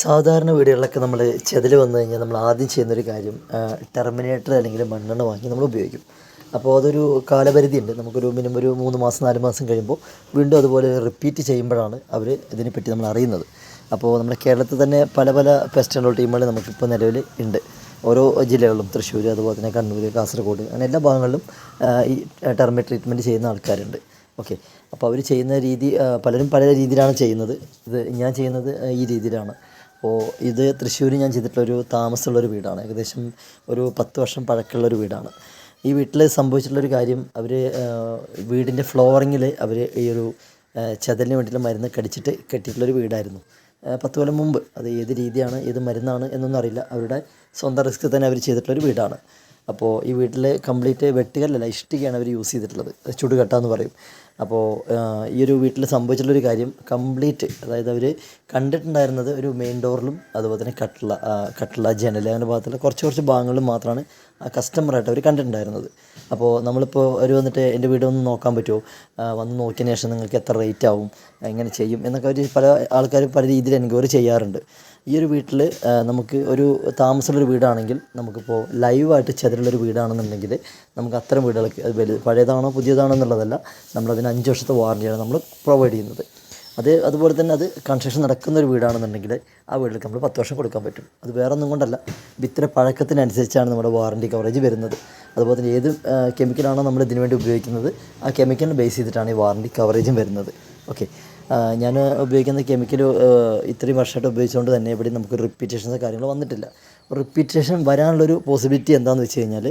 സാധാരണ വീടുകളിലൊക്കെ നമ്മൾ ചെതൽ വന്നു കഴിഞ്ഞാൽ നമ്മൾ ആദ്യം ചെയ്യുന്നൊരു കാര്യം ടെർമിനേറ്റർ അല്ലെങ്കിൽ മണ്ണെണ്ണ വാങ്ങി നമ്മൾ ഉപയോഗിക്കും. അപ്പോൾ അതൊരു കാലപരിധി ഉണ്ട് നമുക്കൊരു മിനിമം ഒരു മൂന്ന് മാസം നാല് മാസം കഴിയുമ്പോൾ വീണ്ടും അതുപോലെ റിപ്പീറ്റ് ചെയ്യുമ്പോഴാണ് അവർ ഇതിനെപ്പറ്റി നമ്മൾ അറിയുന്നത്. അപ്പോൾ നമ്മുടെ കേരളത്തിൽ തന്നെ പല പല പെസ്റ്റ് കൺട്രോൾ ടീമുകൾ നമുക്കിപ്പോൾ നിലവിൽ ഉണ്ട്. ഓരോ ജില്ലകളിലും തൃശ്ശൂർ അതുപോലെ തന്നെ കണ്ണൂർ കാസർഗോഡ് അങ്ങനെ എല്ലാ ഭാഗങ്ങളിലും ഈ ടെർമിനേറ്റ് ട്രീറ്റ്മെന്റ് ചെയ്യുന്ന ആൾക്കാരുണ്ട്. ഓക്കെ. അപ്പോൾ അവർ ചെയ്യുന്ന രീതി പലരും പല രീതിയിലാണ് ചെയ്യുന്നത്. ഇത് ഞാൻ ചെയ്യുന്നത് ഈ രീതിയിലാണ്. അപ്പോൾ ഇത് തൃശ്ശൂർ ഞാൻ ചെയ്തിട്ടുള്ളൊരു താമസമുള്ളൊരു വീടാണ്. ഏകദേശം ഒരു പത്ത് വർഷം പഴക്കമുള്ളൊരു വീടാണ്. ഈ വീട്ടിൽ സംഭവിച്ചിട്ടുള്ളൊരു കാര്യം അവർ വീടിന്റെ ഫ്ലോറിങ്ങിൽ അവർ ഈ ഒരു ചതലിന് വേണ്ടിയിട്ടുള്ള മരുന്ന് കടിച്ചിട്ട് കെട്ടിയിട്ടുള്ളൊരു വീടായിരുന്നു. പത്ത് കൊല്ലം മുമ്പ്. അത് ഏത് രീതിയാണ് ഏത് മരുന്നാണ് എന്നൊന്നും അറിയില്ല. അവരുടെ സ്വന്തം റിസ്ക് തന്നെ അവർ ചെയ്തിട്ടുള്ളൊരു വീടാണ്. അപ്പോൾ ഈ വീട്ടിൽ കംപ്ലീറ്റ് വെട്ടുകല്ലല്ല ഇഷ്ടികയാണ് അവർ യൂസ് ചെയ്തിട്ടുള്ളത്. ചുടുകട്ട എന്ന് പറയും. അപ്പോൾ ഈ ഒരു വീട്ടിൽ സംഭവിച്ചിട്ടുള്ളൊരു കാര്യം കംപ്ലീറ്റ് അതായത് അവർ കണ്ടിട്ടുണ്ടായിരുന്നത് ഒരു മെയിൻ ഡോറിലും അതുപോലെ തന്നെ കട്ടിള കട്ടിള ജനൽ അങ്ങനെ ഭാഗത്തുള്ള കുറച്ച് കുറച്ച് ഭാഗങ്ങളിലും മാത്രമാണ് ആ കസ്റ്റമറായിട്ട് അവർ കണ്ടിട്ടുണ്ടായിരുന്നത്. അപ്പോൾ നമ്മളിപ്പോൾ അവർ വന്നിട്ട് എന്റെ വീട് ഒന്ന് നോക്കാൻ പറ്റുമോ? വന്ന് നോക്കിയതിന് ശേഷം നിങ്ങൾക്ക് എത്ര റേറ്റ് ആവും? എങ്ങനെ ചെയ്യും? എന്നൊക്കെ അവർ പല ആൾക്കാരും പല രീതിയിൽ എൻക്വയറി ചെയ്യാറുണ്ട്. ഈ ഒരു വീട്ടിൽ നമുക്ക് ഒരു താമസമുള്ളൊരു വീടാണെങ്കിൽ നമുക്കിപ്പോൾ ലൈവായിട്ട് ചെതലുള്ളൊരു വീടാണെന്നുണ്ടെങ്കിൽ നമുക്ക് അത്തരം വീടുകൾക്ക് അത് വലുത് പഴയതാണോ പുതിയതാണോ എന്നുള്ളതല്ല നമ്മളതിന് അഞ്ച് വർഷത്തെ വാറണ്ടിയാണ് നമ്മൾ പ്രൊവൈഡ് ചെയ്യുന്നത്. അത് അതുപോലെ തന്നെ അത് കൺസ്ട്രക്ഷൻ നടക്കുന്ന ഒരു വീടാണെന്നുണ്ടെങ്കിൽ ആ വീട്ടിലേക്ക് നമ്മൾ പത്ത് വർഷം കൊടുക്കാൻ പറ്റും. അത് വേറെ ഒന്നും കൊണ്ടല്ല ഇത്ര പഴക്കത്തിനനുസരിച്ചാണ് നമ്മുടെ വാറണ്ടി കവറേജ് വരുന്നത്. അതുപോലെ തന്നെ ഏത് കെമിക്കലാണോ നമ്മൾ ഇതിനു വേണ്ടി ഉപയോഗിക്കുന്നത് ആ കെമിക്കലിനെ ബേസ് ചെയ്തിട്ടാണ് ഈ വാറണ്ടി കവറേജും വരുന്നത്. ഓക്കെ. ഞാൻ ഉപയോഗിക്കുന്ന കെമിക്കൽ ഇത്രയും വർഷമായിട്ട് ഉപയോഗിച്ചുകൊണ്ട് തന്നെ ഇവിടെ നമുക്ക് റിപ്പീറ്റേഷൻസ് കാര്യങ്ങൾ വന്നിട്ടില്ല. റിപ്പീറ്റേഷൻ വരാനുള്ളൊരു പോസിബിലിറ്റി എന്താണെന്ന് വെച്ച് കഴിഞ്ഞാൽ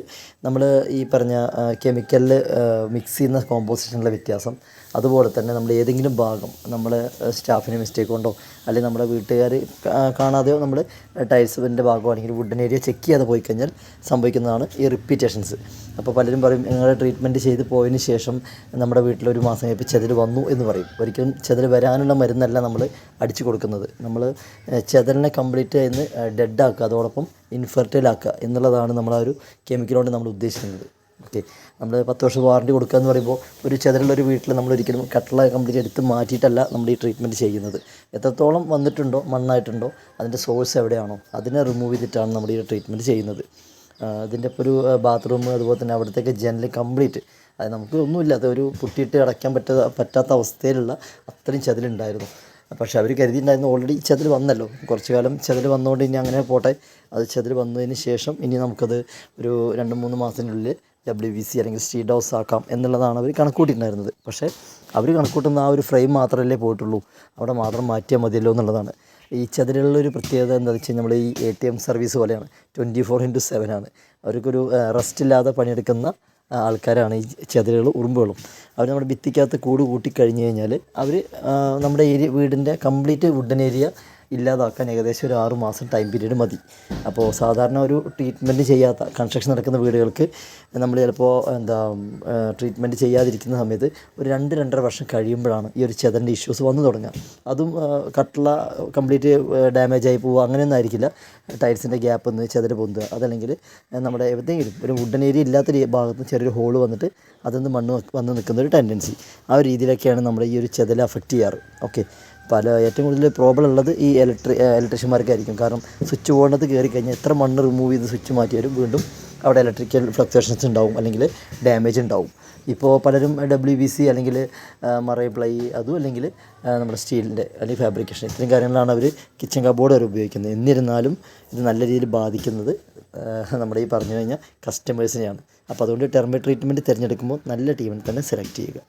നമ്മൾ ഈ പറഞ്ഞ കെമിക്കലിൽ മിക്സ് ചെയ്യുന്ന കോമ്പോസിഷനിലെ വ്യത്യാസം. അതുപോലെ തന്നെ നമ്മൾ ഏതെങ്കിലും ഭാഗം നമ്മൾ സ്റ്റാഫിന് മിസ്റ്റേക്ക് കൊണ്ടോ അല്ലെങ്കിൽ നമ്മുടെ വീട്ടുകാർ കാണാതെയോ നമ്മൾ ടൈൽസിന്റെ ഭാഗമോ അല്ലെങ്കിൽ വുഡൻ ഏരിയ ചെക്ക് ചെയ്യാതെ പോയി കഴിഞ്ഞാൽ സംഭവിക്കുന്നതാണ് ഈ റിപ്പീറ്റേഷൻസ് അപ്പോൾ പലരും പറയും നിങ്ങളുടെ ട്രീറ്റ്മെന്റ് ചെയ്ത് പോയതിന് ശേഷം നമ്മുടെ വീട്ടിൽ ഒരു മാസം കഴിപ്പ് ചെതിൽ വന്നു എന്ന് പറയും. ഒരിക്കലും ചെതിൽ വരാനുള്ള മരുന്നല്ല നമ്മൾ അടിച്ചു കൊടുക്കുന്നത്. നമ്മൾ ചെതലിനെ കംപ്ലീറ്റ് ചെയ്യുന്ന ഡെഡാക്കുക അതോടൊപ്പം ഇൻഫെർട്ടൈൽ ആക്കുക എന്നുള്ളതാണ് നമ്മൾ ആ ഒരു കെമിക്കൽ കൊണ്ട് നമ്മൾ ഉദ്ദേശിക്കുന്നത്. ഓക്കെ. നമ്മൾ പത്ത് വർഷം വാറണ്ടി കൊടുക്കുക എന്ന് പറയുമ്പോൾ ഒരു ചെതലുള്ളൊരു വീട്ടിൽ നമ്മൾ ഒരിക്കലും കട്ടള കംപ്ലീറ്റ് എടുത്ത് മാറ്റിയിട്ടല്ല നമ്മൾ ഈ ട്രീറ്റ്മെന്റ് ചെയ്യുന്നത്. എത്രത്തോളം വന്നിട്ടുണ്ടോ മണ്ണായിട്ടുണ്ടോ അതിന്റെ സോഴ്സ് എവിടെയാണോ അതിനെ റിമൂവ് ചെയ്തിട്ടാണ് നമ്മൾ ഈ ട്രീറ്റ്മെന്റ് ചെയ്യുന്നത്. അതിന്റെ ഇപ്പോൾ ഒരു ബാത്റൂം അതുപോലെ തന്നെ അവിടുത്തേക്ക് ജനൽ കംപ്ലീറ്റ് അത് നമുക്ക് ഒന്നുമില്ല അതൊരു പുട്ടിയിട്ട് അടയ്ക്കാൻ പറ്റാ പറ്റാത്ത അവസ്ഥയിലുള്ള അത്രയും ചതിലുണ്ടായിരുന്നു. പക്ഷെ അവർ കരുതിയിട്ടുണ്ടായിരുന്നു ഓൾറെഡി ചതിൽ വന്നല്ലോ. കുറച്ച് കാലം ചതിൽ വന്നുകൊണ്ട് ഇനി അങ്ങനെ പോട്ടെ. അത് ചതിൽ വന്നതിന് ശേഷം ഇനി നമുക്കത് ഒരു രണ്ട് മൂന്ന് മാസത്തിനുള്ളിൽ ഡബ്ല്യു ബി സി അല്ലെങ്കിൽ സ്റ്റീഡോസ് ആക്കാം എന്നുള്ളതാണ് അവർ കണക്കൂട്ടിയിട്ടുണ്ടായിരുന്നത് പക്ഷേ അവർ കണക്കൂട്ടുന്ന ആ ഒരു ഫ്രെയിം മാത്രമല്ലേ പോയിട്ടുള്ളൂ. അവിടെ മാത്രം മാറ്റിയാൽ മതിയല്ലോ എന്നുള്ളതാണ്. ഈ ചതിലുള്ളൊരു പ്രത്യേകത എന്താണെന്ന് വെച്ച് കഴിഞ്ഞാൽ നമ്മൾ ഈ എ ടി എം സർവീസ് പോലെയാണ്. ട്വന്റി ഫോർ ഇന്റു സെവൻ ആണ്. അവർക്കൊരു റെസ്റ്റ് ഇല്ലാതെ പണിയെടുക്കുന്ന ആൾക്കാരാണ് ഈ ചെതലുകളും ഉറുമ്പുകളും. അവർ നമ്മുടെ ഭിത്തിക്കകത്ത് കൂട് കൂട്ടി കഴിഞ്ഞ് കഴിഞ്ഞാൽ അവർ നമ്മുടെ ഏരിയ വീടിന്റെ കംപ്ലീറ്റ് വുഡൻ ഏരിയ ഇല്ലാതാക്കാൻ ഏകദേശം ഒരു ആറ് മാസം ടൈം പീരീഡ് മതി. അപ്പോൾ സാധാരണ ഒരു ട്രീറ്റ്മെന്റ് ചെയ്യാത്ത കൺസ്ട്രക്ഷൻ നടക്കുന്ന വീടുകൾക്ക് നമ്മൾ ചിലപ്പോൾ എന്താ ട്രീറ്റ്മെന്റ് ചെയ്യാതിരിക്കുന്ന സമയത്ത് ഒരു രണ്ട് രണ്ടര വർഷം കഴിയുമ്പോഴാണ് ഈ ഒരു ചെതന്റെ ഇഷ്യൂസ് വന്നു തുടങ്ങുക. അതും കട്ടള കംപ്ലീറ്റ് ഡാമേജ് ആയി പോവുക അങ്ങനെയൊന്നും ആയിരിക്കില്ല. ടൈൽസിന്റെ ഗ്യാപ്പ് ഒന്ന് ചെതൽ പൊന്തുക. അതല്ലെങ്കിൽ നമ്മുടെ എവിടെയെങ്കിലും ഒരു വുഡൻ ഏരിയ ഇല്ലാത്ത ഭാഗത്ത് ചെറിയൊരു ഹോൾ വന്നിട്ട് അതിൽ മണ്ണ് വന്ന് നിൽക്കുന്ന ഒരു ടെൻഡൻസി ആ ഒരു രീതിയിലൊക്കെയാണ് നമ്മുടെ ഈ ഒരു ചെതൽ അഫക്റ്റ് ചെയ്യാറ്. ഓക്കെ പല ഏറ്റവും കൂടുതൽ പ്രോബ്ലം ഉള്ളത് ഈ ഇലക്ട്രി ഇലക്ട്രീഷ്യന്മാർക്കായിരിക്കും കാരണം സ്വിച്ച് ബോർഡിനകത്ത് കയറി കഴിഞ്ഞാൽ എത്ര മണ്ണ് റിമൂവ് ചെയ്ത് സ്വിച്ച് മാറ്റിയാലും വീണ്ടും അവിടെ ഇലക്ട്രിക്കൽ ഫ്ലക്ച്വേഷൻസ് ഉണ്ടാവും അല്ലെങ്കിൽ ഡാമേജ് ഉണ്ടാവും. ഇപ്പോൾ പലരും ഡബ്ല്യു ബി സി അല്ലെങ്കിൽ മറൈ പ്ലൈ അതും അല്ലെങ്കിൽ നമ്മുടെ സ്റ്റീലിന്റെ അല്ലെങ്കിൽ ഫാബ്രിക്കേഷൻ ഇത്രയും കാര്യങ്ങളാണ് അവർ കിച്ചൺ കബോർഡ് വരെ ഉപയോഗിക്കുന്നത്. എന്നിരുന്നാലും ഇത് നല്ല രീതിയിൽ ബാധിക്കുന്നത് നമ്മുടെ ഈ പറഞ്ഞു കഴിഞ്ഞാൽ കസ്റ്റമേഴ്സിനെയാണ് അപ്പോൾ അതുകൊണ്ട് ടെർമി ട്രീറ്റ്മെന്റ് തിരഞ്ഞെടുക്കുമ്പോൾ നല്ല ടീമിനെ തന്നെ സെലക്ട് ചെയ്യുക.